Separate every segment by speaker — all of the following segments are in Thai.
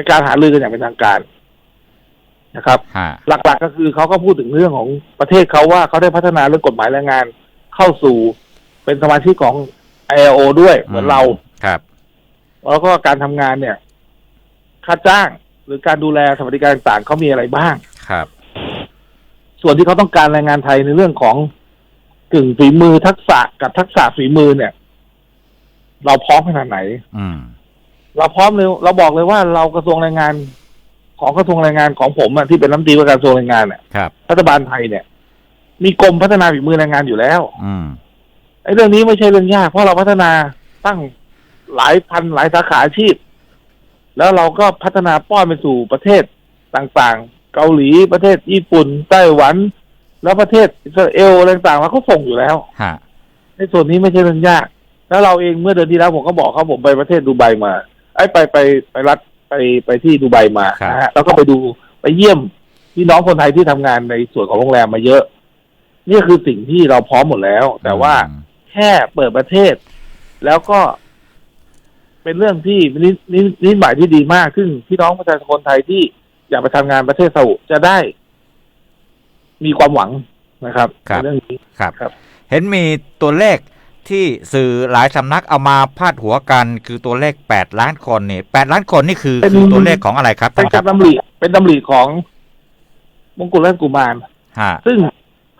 Speaker 1: เป็นการหารือกันอย่างเป็นทางการนะครับ
Speaker 2: ฮะ
Speaker 1: หลักๆก็คือเขาก็พูดถึงเรื่องของประเทศเขาว่าเขาได้พัฒนาเรื่องกฎหมายแรงงาน เข้าสู่เป็นสมาชิกของ ILO ด้วยเหมือนเรา
Speaker 2: ครับ
Speaker 1: แล้วก็การทำงานเนี่ย ค่าจ้างหรือการดูแลสวัสดิการต่างๆเขามีอะไรบ้าง
Speaker 2: ครับ
Speaker 1: ส่วนที่เขาต้องการแรงงานไทยในเรื่องของกึ่งฝีมือทักษะกับทักษะฝีมือเนี่ย เราพร้อมขนาดไหน
Speaker 2: อืม
Speaker 1: เราพร้อมเลยเราบอกเลยว่าเรากระทรวงแรงงาน ของกระทรวงแรงงานของผมอะที่เป็นรัฐมนตรีว่าการกระทรวงแรงงานเนี่ย
Speaker 2: ครับ
Speaker 1: รัฐบาลไทยเนี่ย มีกรมพัฒนาฝีมือแรงงานอยู่แล้ว
Speaker 2: อืม
Speaker 1: ไอ้เรื่องนี้ไม่ใช่เรื่องยาก เพราะเราพัฒนาตั้งหลายพันหลายสาขาอาชีพ แล้วเราก็พัฒนาป้อนไปสู่ประเทศต่างๆ เกาหลีประเทศญี่ปุ่นไต้หวัน แล้วประเทศอิสราเอลอะไรต่างๆเราก็ส่งอยู่แล้ว
Speaker 2: ฮะ
Speaker 1: ในส่วนนี้ไม่ใช่เรื่องยาก แล้วเราเองเมื่อเดือนที่แล้วผมก็บอกเขาผมไปประเทศดูไบมา ไอ้ยไปไปไปรัฐไปไปที่ดูไบมา
Speaker 2: ครับ
Speaker 1: นะฮะแล้วก็ไปดูไปเยี่ยมพี่น้องคนไทยที่ทำงานในส่วนของโรงแรมมาเยอะ นี่คือสิ่งที่เราพร้อมหมดแล้ว แต่ว่า
Speaker 2: อืม
Speaker 1: แค่เปิดประเทศ แล้วก็ เป็นเรื่องที่นินินิหมายที่ดีมากซึ่งพี่น้องประชาชนคนไทยที่อยากไปทำงานประเทศซาอุจะได้ มีความหวังนะครับ
Speaker 2: ครับ
Speaker 1: ในเรื่องนี้
Speaker 2: ครับ
Speaker 1: ครับ
Speaker 2: เห็นมีตัวเลข ที่สื่อหลายสำนักเอามาพาดหัวกันคือตัวเลขแปดล้านคนนี่แปดล้านคนนี่คือ
Speaker 1: เป็น
Speaker 2: คือตัวเลขของอะไรครับ
Speaker 1: เป็น
Speaker 2: ท่านค
Speaker 1: กา
Speaker 2: รับ
Speaker 1: รดำริเป็นดำริของมงกุฎราชกุมาร
Speaker 2: ฮะ
Speaker 1: ซึ่ง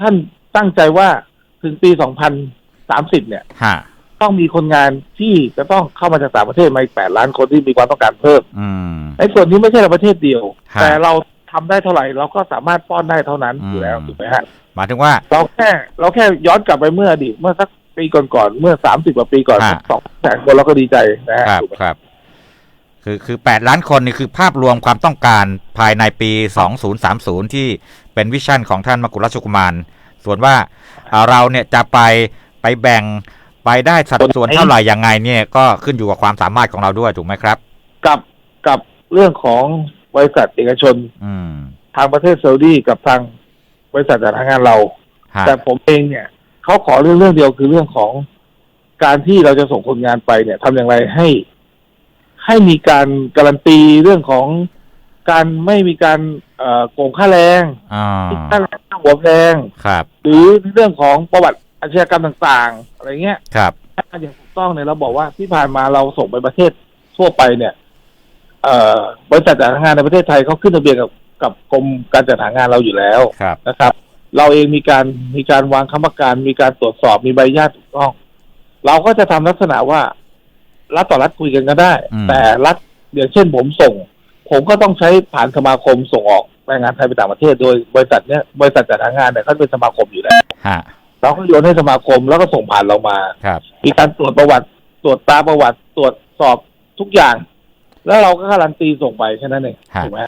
Speaker 1: ท่านตั้งใจว่าถึงปี 2030 เนี่ย
Speaker 2: ฮะ
Speaker 1: ต้องมีคนงานที่จะต้องเข้ามาจากต่างประเทศมาอีก8ล้านคนที่มีความต้องการเพิ่ม
Speaker 2: อืม
Speaker 1: ในส่วนนี้ไม่ใช่เราประเทศเดียว
Speaker 2: ฮะ
Speaker 1: แต่เราทำได้เท่าไหร่ เราก็สามารถป้อนได้เท่านั้น
Speaker 2: อืม
Speaker 1: อยู่แล้วถูกไหมฮะ
Speaker 2: หมายถึงว่า
Speaker 1: เราแค่ เราแค่ย้อนกลับไปเมื่ออดีตเมื่อสัก ปีก่อนๆเมื่อ30กว่าปีก่อน
Speaker 2: ฮะ
Speaker 1: สองแสนคนเราก็ดีใจนะฮะ
Speaker 2: ครับ
Speaker 1: ถูกไหม
Speaker 2: ครับ คือคือแปดล้านคนนี่คือภาพรวมความต้องการภายในปีสองศูนย์สามศูนย์ที่เป็นวิชั่นของท่านมกุฎราชกุมาร ส่วนว่าเอ่อเราเนี่ยจะไปไปแบ่งไปได้สัดส่วนเท่าไหร่ยังไงเนี่ยก็ขึ้นอยู่กับความสามารถของเราด้วยถูกไหมครับ
Speaker 1: กับกับเรื่องของบริษัทเอกชน
Speaker 2: อืม
Speaker 1: ทางประเทศซาอุดีกับทางบริษัทจัดหางานเรา
Speaker 2: ฮะ
Speaker 1: แต่ผมเองเนี่ย เขาขอเรื่องเรื่องเดียวคือเรื่องของการที่เราจะส่งคนงานไปเนี่ยทำอย่างไรให้ ให้มีการการันตีเรื่องของการไม่มีการเอ่อโกงค่าแรง
Speaker 2: อ่า
Speaker 1: ค่าแรงค่าหัวแพง
Speaker 2: ครับ
Speaker 1: หรือเรื่องของประวัติอาชญากรรมต่างๆ อะไรเงี้ย
Speaker 2: ครับ
Speaker 1: ถ้าอย่างถูกต้องเนี่ยเราบอกว่าที่ผ่านมาเราส่งไปประเทศทั่วไปเนี่ยเอ่อบริษัทจัดหางานในประเทศไทยเขาขึ้นทะเบียนกับกับกรมการจัดหางานเราอยู่แล้ว
Speaker 2: ครับ
Speaker 1: นะครับ เราเองมีการมีการวางคำประกันมีการตรวจสอบมีใบอนุญาตถูกต้อง เราก็จะทำลักษณะว่ารัฐต่อรัฐคุยกันก็ได้
Speaker 2: อืม
Speaker 1: แต่รัฐอย่างเช่นผมส่ง ผมก็ต้องใช้ผ่านสมาคมส่งออกแรงงานไทยไปต่างประเทศ โดยบริษัทเนี้ยบริษัทจัดหางานเนี่ยเขาเป็นสมาคมอยู่แล้ว
Speaker 2: ฮะ
Speaker 1: เราก็โยนให้สมาคมแล้วก็ส่งผ่านเรามา
Speaker 2: ครับ
Speaker 1: มีการตรวจประวัติ ตรวจตาประวัติตรวจสอบทุกอย่าง แล้วเราก็การันตีส่งไปแค่นั้นเอง
Speaker 2: ฮะ
Speaker 1: ถูกไหม